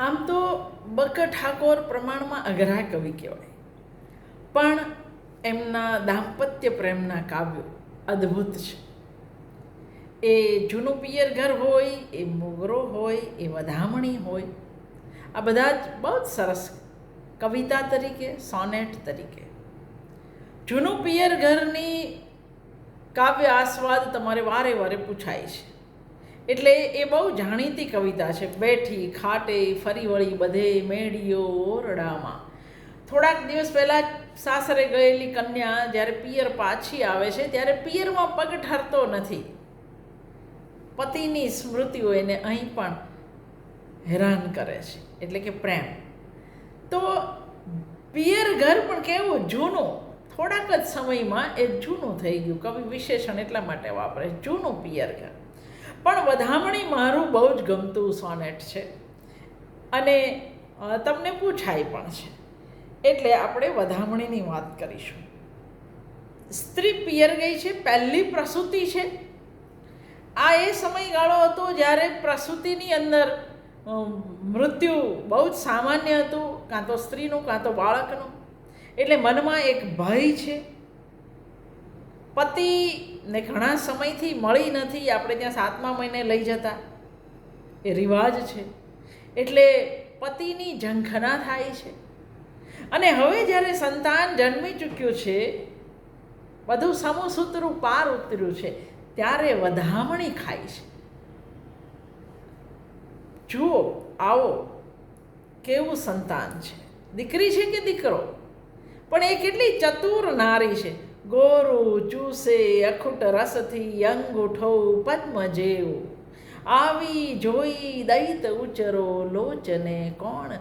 આમ તો બક ઠાકોર પ્રમાણમાં અઘરા કવિ કહેવાય. પણ એમના દાંપત્ય પ્રેમના કાવ્યો અદ્ભુત છે. એ જૂનું પિયર ઘર હોય, એ મોગરો હોય, એ વધામણી હોય, આ બધા જ બહુ જ સરસ કવિતા તરીકે, સોનેટ તરીકે. જૂનું પિયર ઘરની કાવ્ય આસ્વાદ તમારે વારે વારે પૂછાય છે. એટલે એ બહુ જાણીતી કવિતા છે. બેઠી, ખાટે, ફરી વળી બધે મેળીઓ ઓરડામાં. થોડાક દિવસ પહેલાં સાસરે ગયેલી કન્યા જ્યારે પિયર પાછી આવે છે, ત્યારે પિયરમાં પગ ઠરતો નથી. પતિની સ્મૃતિઓ એને અહીં પણ હેરાન કરે છે, એટલે કે પ્રેમ. તો પિયર ઘર પણ કેવું જૂનું. થોડાક જ સમયમાં એ જૂનું થઈ ગયું. કવિ વિશેષણ એટલા માટે વાપરે, જૂનું પિયર ઘર. પણ વધામણી મારું બહુ જ ગમતું સોનેટ છે. અને તમને પૂછાય પણ છે. એટલે આપણે વધામણીની વાત કરીશું. સ્ત્રી પિયર ગઈ છે, પહેલી પ્રસૂતિ છે. આ એ સમયગાળો હતો જ્યારે પ્રસૂતિની અંદર મૃત્યુ બહુ જ સામાન્ય હતું, કાં તો સ્ત્રીનું, કાં તો બાળકનું. એટલે મનમાં એક ભય છે. પતિને ઘણા સમયથી મળી નથી, આપણે ત્યાં સાતમા મહિને લઈ જતા. એ રિવાજ છે. એટલે પતિની ઝંખના થાય છે. અને હવે જ્યારે સંતાન જન્મી ચૂક્યું છે, બધું સમુસૂત્રું પાર ઉતર્યું છે, ત્યારે વધામણી ખાય છે. જુઓ, આવો, કેવું સંતાન છે. દીકરી છે કે દીકરો? પણ એ કેટલી ચતુર નારી છે. ગોરું, ચૂસે, અખૂટ રસથી અંગૂઠો પદ્મ જેવું આવી જોઈ દૈત ઉચરો, લોચને કોણ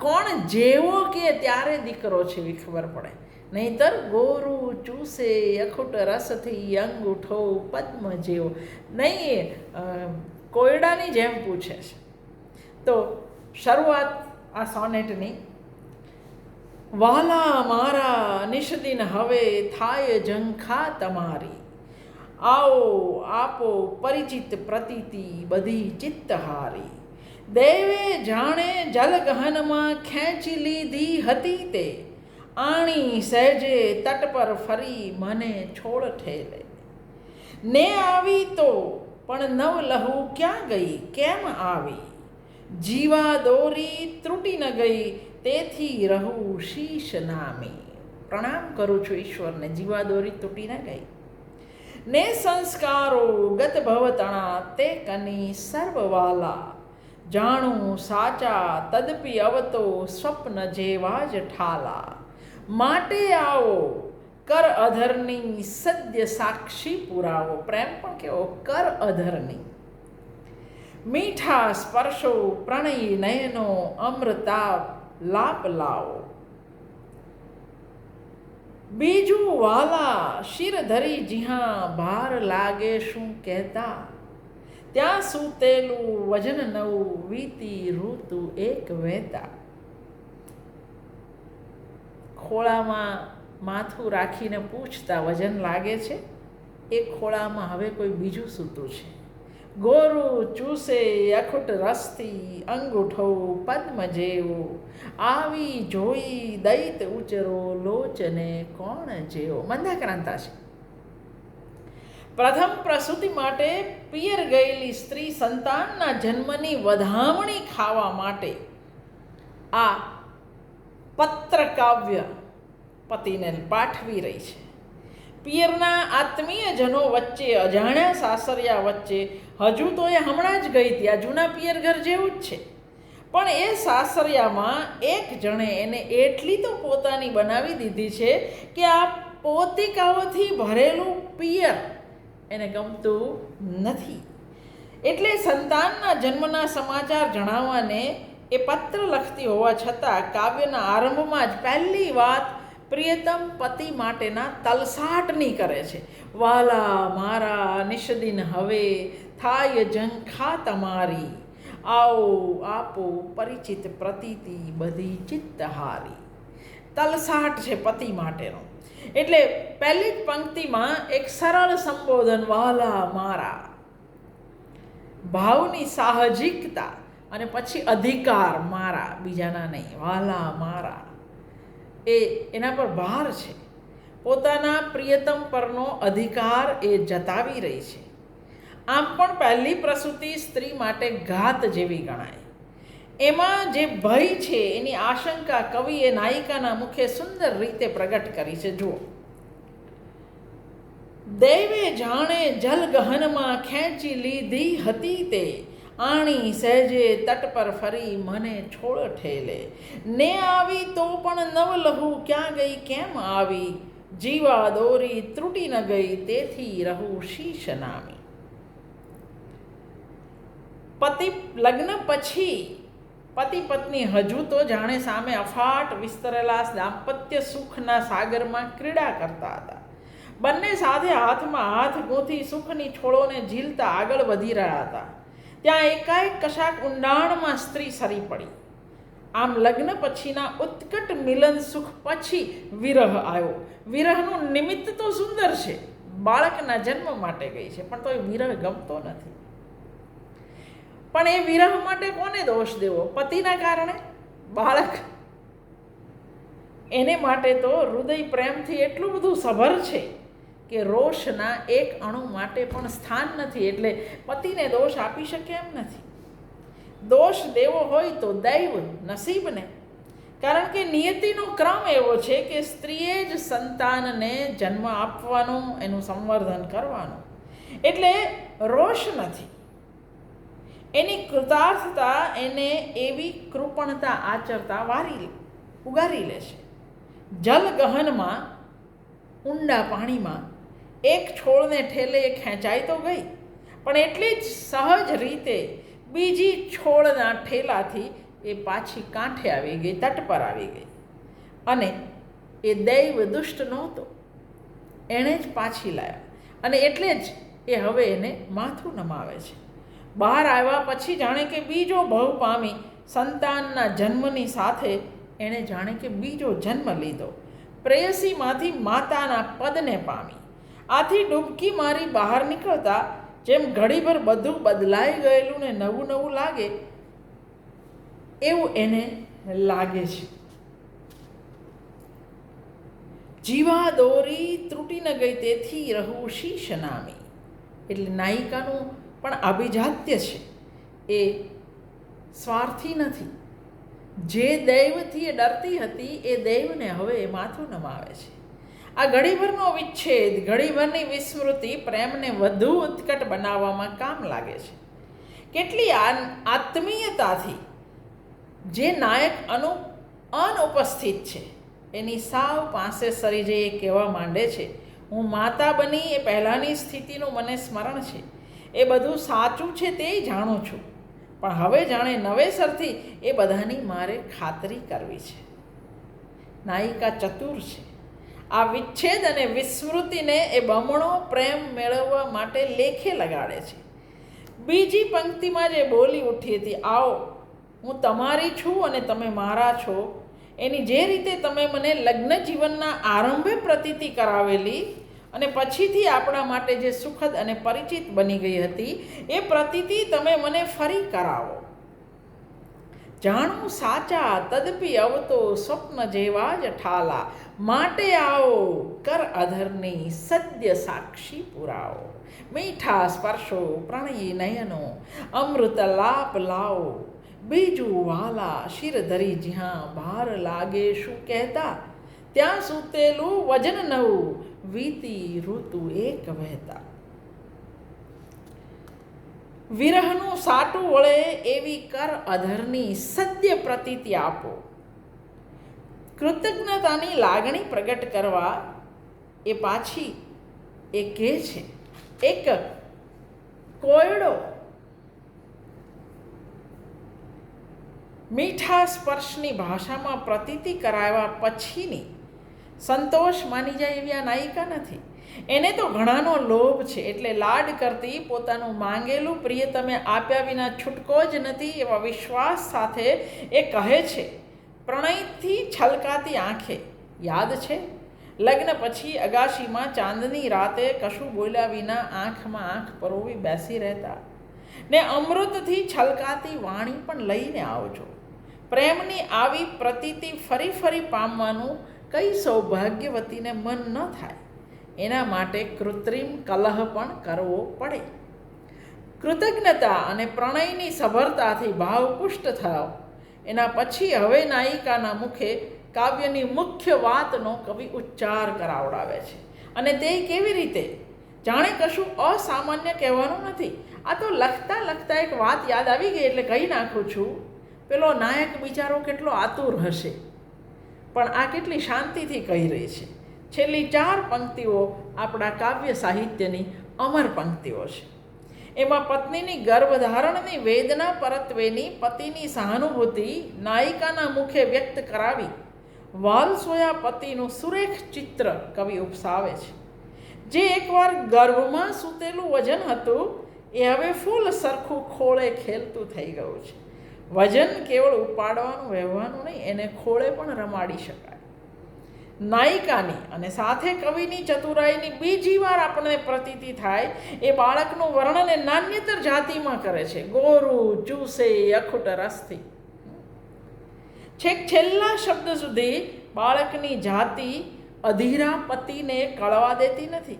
કોણ જેવો કે ત્યારે દીકરો છે, એવી ખબર પડે. નહીતર ગોરુ, ચૂસે, અખૂટ રસથી અંગૂઠો પદ્મ જેવો નહીં કોયડાની જેમ પૂછે છે. તો શરૂઆત આ સોનેટની વાલા મારા નિષદિન હવે થાય ઝંખા તમારી. આવો આપો પરિચિત પ્રતીતિ બધી ચિત્તહારી. દેવે જાણે જલગહનમાં ખેંચી લીધી હતી તે. આણી સહેજે તટ પર ફરી મને છોડ ઠેલે. ને આવી તો, પણ નવ લહુ ક્યાં ગઈ? કેમ આવી? જીવા દોરી ત્રુટી ન ગઈ. તેથી રહું શીશ નામે. પ્રણામ કરું છું ઈશ્વરને જીવા દોરી તૂટી ન ગઈ. ને સંસ્કારો ગત ભવતણા, તે કની સર્વવાલા. જાણું સાચા, તદપી અવતો સ્વપ્ન જેવા જ ઠાલા. માટે આવો, કર અધરની સદ્ય સાક્ષી પુરાવો. પ્રેમ પણ કેવો? કર અધરની. મીઠા સ્પર્શો, પ્રણય, નયનો, અમૃતા લાપ લાવો. બીજું વાલા, શિર ધરી જ્યાં ભાર લાગે શું કહેતા? ત્યાં સૂતેલું વજન નવું વીતી ઋતુ એક વહેતા. ખોળામાં માથું રાખીને પૂછતા, વજન લાગે છે? એ ખોળામાં હવે કોઈ બીજું સૂતું છે? ગોરું ચૂસે, અખૂટ રસથી અંગૂઠો પદ્મ જેવો આવી જોઈ દૈત ઉચરો લોચને કોણ જેવો મંદાક્રાંતા છે પ્રથમ પ્રસૂતિ માટે પિયર ગયેલી સ્ત્રી સંતાનના જન્મની વધામણી ખાવા માટે આ પત્ર કાવ્ય પતિને પાઠવી રહી છે. પિયરના આત્મીયજનો વચ્ચે, અજાણ્યા સાસરિયા વચ્ચે, હજુ તો એ હમણાં જ ગઈ આ જૂના પિયર ઘર જેવું જ છે. પણ એ સાસરિયામાં એક જણે એને એટલી તો પોતાની બનાવી દીધી છે કે આ પોતિકાઓથી ભરેલું પિયર એને ગમતું નથી. એટલે સંતાનના જન્મના સમાચાર જણાવવાને એ પત્ર લખતી હોવા છતાં કાવ્યના આરંભમાં જ પહેલી વાત પ્રિયતમ પતિ માટેના તલસાટની કરે છે. વાલા મારા નિષદિન હવે થાય ઝંખા તમારી. આવો આપો પરિચિત પ્રતીતિ બધી ચિત્તહારી. તલસાટ છે પતિ માટેનો. એટલે પહેલી પંક્તિમાં એક સરળ સંબોધન વાલા મારા. ભાવની સાહજિકતા અને પછી અધિકાર મારા, બીજાના નહીં. વાલા મારા. એ એના પર ભાર છે. પોતાના પ્રિયતમ પરનો અધિકાર એ જતાવી રહી છે. આમ પણ પહેલી પ્રસૂતિ સ્ત્રી માટે ઘાત જેવી ગણાય. એમાં જે ભય છે એની આશંકા કવિએ નાયિકાના મુખે સુંદર રીતે પ્રગટ કરી છે. જુઓ. દૈવે જાણે જલગહનમાં ખેંચી લીધી હતી તે. આણી સહેજે તટ પર ફરી મને છોડ ઠેલે. ને આવી તો પણ નવલહુ ક્યાં ગઈ, કેમ આવી? જીવા દોરી ત્રુટી ન ગઈ, તેથી રહું શીશ નામી. પતિ, લગ્ન પછી પતિ પત્ની હજુ તો જાણે સામે અફાટ વિસ્તરેલા દાંપત્ય સુખના સાગરમાં ક્રીડા કરતા હતા. બંને સાથે હાથમાં હાથ ગોથી સુખની છોડોને ઝીલતા આગળ વધી રહ્યા હતા. ત્યાં એકાએક કશાક ઊંડાણમાં સ્ત્રી સરી પડી. આમ લગ્ન પછીના ઉત્કટ મિલન સુખ પછી વિરહ આવ્યો. વિરહનું નિમિત્ત તો સુંદર છે. બાળકના જન્મ માટે ગઈ છે, પણ તો એ વિરહ ગમતો નથી. પણ એ વિરહ માટે કોને દોષ દેવો? પતિના કારણે? બાળક? એને માટે તો હૃદય પ્રેમથી એટલું બધું સભર છે. કે રોષના એક અણુ માટે પણ સ્થાન નથી, એટલે પતિને દોષ આપી શકે એમ નથી. દોષ દેવો હોય તો દૈવ નસીબને. કારણ કે નિયતિનો ક્રમ એવો છે કે સ્ત્રીએ જ સંતાનને જન્મ આપવાનું, એનું સંવર્ધન કરવાનું. એટલે રોષ નથી. એની કૃતાર્થતા એને એવી કૃપણતા આચરતા વારી ઉગારી લે છે. જલ ગહનમાં ઊંડા પાણીમાં એક છોડને ઠેલે ખેંચાઈ તો ગઈ, પણ એટલી જ સહજ રીતે બીજી છોડના ઠેલાથી એ પાછી કાંઠે આવી ગઈ, તટ પર આવી ગઈ. અને એ દૈવ દુષ્ટ નહોતો. એણે જ પાછી લાવ્યા અને એટલે જ એ હવે એને માથું નમાવે છે. બહાર આવ્યા પછી જાણે કે બીજો ભવ પામી સંતાનના જન્મની સાથે એણે જાણે કે બીજો જન્મ લીધો. પ્રેયસીમાંથી માતાના પદને પામી. આથી ડૂબકી મારી બહાર નીકળતા જેમ ઘડીભર બધું બદલાઈ ગયેલું ને નવું નવું લાગે, એવું એને લાગે છે. જીવા દોરી ત્રુટી ન ગઈ તેથી રહું શીશ નામી. એટલે નાયિકાનું પણ અભિજાત્ય છે. એ સ્વાર્થી નથી. જે દૈવથી એ ડરતી હતી એ દૈવને હવે એ માથું નમાવે છે. આ ઘડીભરનો વિચ્છેદ, ઘડીભરની વિસ્મૃતિ પ્રેમને વધુ ઉત્કટ બનાવવામાં કામ લાગે છે. કેટલી આત્મીયતાથી જે નાયક અનુ અનુપસ્થિત છે, એની સાવ પાસે સરી જઈ એ કહેવા માંડે છે, હું માતા બની એ પહેલાંની સ્થિતિનું મને સ્મરણ છે. એ બધું સાચું છે તે જાણું છું. પણ હવે જાણે નવેસરથી એ બધાની મારે ખાતરી કરવી છે. નાયિકા ચતુર છે. આ વિચ્છેદ અને વિસ્મૃતિને એ બમણો પ્રેમ મેળવવા માટે લેખે લગાડે છે. બીજી પંક્તિમાં જે બોલી ઉઠી હતી, આવો, હું તમારી છું અને તમે મારા છો. એની જે રીતે તમે મને લગ્ન જીવનના આરંભે પ્રતીતિ કરાવેલી અને પછીથી આપણા માટે જે સુખદ અને પરિચિત બની ગઈ હતી, એ પ્રતીતિ તમે મને ફરી કરાવો. જાણું સાચા, તદપી અવતો સ્વપ્ન જેવા જ ઠાલા. માટે આવો, કર અધરની સદ્ય સાક્ષી પુરાવો. મીઠા સ્પર્શો, પ્રણયી નયનો, અમૃત લાપ લાવો. બીજું વાલા, શિર ધરી જ્યાં ભાર લાગે શું કહેતા? ત્યાં સૂતેલું વજન નવું, વીતી ઋતુ એક વહેતા. વિરહનું સાટું વળે એવી કર અધરની સદ્ય પ્રતીતિ આપો. કૃતજ્ઞતાની લાગણી પ્રગટ કરવા એ પાછી એ કહે છે. એક કોયડો મીઠા સ્પર્શની ભાષામાં પ્રતીતિ કરાવ્યા પછીની સંતોષ માની જાય એવી આ નાયિકા નથી. એને તો ઘણાનો લોભ છે, એટલે લાડ કરતી પોતાનું માંગેલું પ્રિય તમે આપ્યા વિના છૂટકો જ નથી એવા વિશ્વાસ સાથે એ કહે છે, પ્રણયથી છલકાતી આંખે. યાદ છે? લગ્ન પછી અગાશીમાં ચાંદની રાતે કશું બોલ્યા વિના આંખમાં આંખ પરોવી બેસી રહેતા. ને અમૃતથી છલકાતી વાણી પણ લઈને આવજો. પ્રેમની આવી પ્રતીતિ ફરી ફરી પામવાનું કઈ સૌભાગ્યવતીને મન ન થાય. એના માટે કૃત્રિમ કલહ પણ કરવો પડે. કૃતજ્ઞતા અને પ્રણયની સભરતાથી ભાવપુષ્ટ થયો એના પછી હવે નાયિકાના મુખે કાવ્યની મુખ્ય વાતનો કવિ ઉચ્ચાર કરાવડાવે છે. અને તે કેવી રીતે? જાણે કશું અસામાન્ય કહેવાનું નથી. આ તો લખતા લખતા એક વાત યાદ આવી ગઈ એટલે કહી નાખું છું. પેલો નાયક બિચારો કેટલો આતુર હશે. પણ આ કેટલી શાંતિથી કહી રહી છે. છેલ્લી ચાર પંક્તિઓ આપણા કાવ્ય સાહિત્યની અમર પંક્તિઓ છે. એમાં પત્નીની ગર્ભધારણની વેદના પરત્વેની પતિની સહાનુભૂતિ નાયિકાના મુખે વ્યક્ત કરાવી વાલસોયા પતિનું સુરેખ ચિત્ર કવિ ઉપસાવે છે. જે એકવાર ગર્ભમાં સૂતેલું વજન હતું, એ હવે ફૂલ સરખું ખોળે ખેલતું થઈ ગયું છે. વજન કેવળ ઉપાડવાનું, વહેવાનું નહીં, એને ખોળે પણ રમાડી શકાય. નાયિકાની અને સાથે કવિની ચતુરાઈની બીજી વાર આપણને પ્રતીતિ થાય એ બાળકનું વર્ણન એ નાન્યતર જાતિમાં કરે છે. ગોરુ, ચૂસે, અખુટ, રસથી. છેક છેલ્લા શબ્દ સુધી બાળકની જાતિ અધીરા પતિને કળવા દેતી નથી.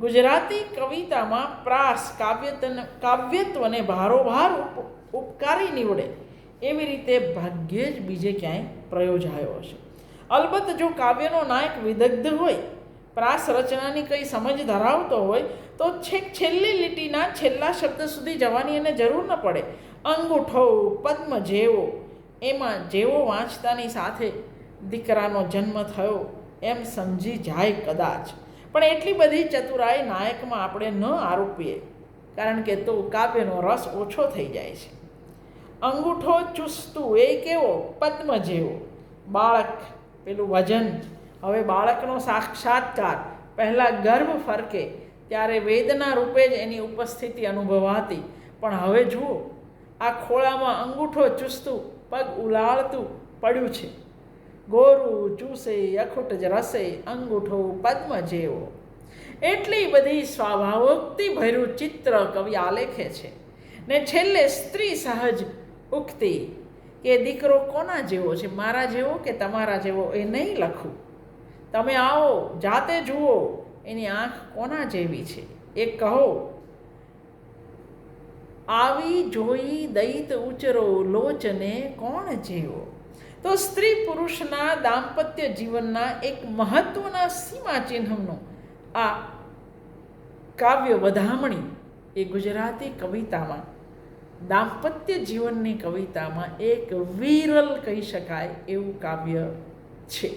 ગુજરાતી કવિતામાં પ્રાસ કાવ્યતન, કાવ્યત્વને ભારોભાર ઉપ, ઉપકારી નીવડે. એવી રીતે ભાગ્યે જ બીજે ક્યાંય પ્રયોજાયો હશે. અલબત્ત જો કાવ્યનો નાયક વિદગ્ધ હોય, પ્રાસ રચનાની કંઈ સમજ ધરાવતો હોય, તો છેક છેલ્લી લીટીના છેલ્લા શબ્દ સુધી જવાની એને જરૂર ન પડે. અંગૂઠો, પદ્મ જેવો, એમાં જેવો વાંચતાની સાથે દીકરાનો જન્મ થયો, એમ સમજી જાય કદાચ. પણ એટલી બધી ચતુરાઈ નાયકમાં આપણે ન આરોપીએ, કારણ કે તો કાવ્યનો રસ ઓછો થઈ જાય છે. અંગૂઠો ચુસ્તું એ કેવો? પદ્મ જેવો. બાળક પેલું વજન. હવે બાળકનો સાક્ષાત્કાર. પહેલાં ગર્ભ ફરકે, ત્યારે વેદના રૂપે જ એની ઉપસ્થિતિ અનુભવાતી. પણ હવે જુઓ, આ ખોળામાં અંગૂઠો ચૂસતું, પગ ઉલાળતું પડ્યું છે. ગોરું ચૂસે, અખૂટ જ રસે, અંગૂઠો પદ્મ જેવો. એટલી બધી સ્વાભાવિકથી ભર્યું ચિત્ર કવિ આલેખે છે. ને છેલ્લે સ્ત્રી સહજ ઉક્તિ કે દીકરો કોના જેવો છે? મારા જેવો કે તમારા જેવો? એ નહીં લખું. તમે આવો, જાતે જુઓ, એની આંખ કોના જેવી છે? એ કહો, આવી જોઈ દૈત ઉચરો લોચને કોણ જેવો? તો સ્ત્રી પુરુષના દાંપત્ય જીવનના એક મહત્વના સીમાચિહ્નનો આ કાવ્ય વધામણી એ ગુજરાતી કવિતામાં દાંપત્ય જીવનની કવિતામાં એક વિરલ કહી શકાય એવું કાવ્ય છે.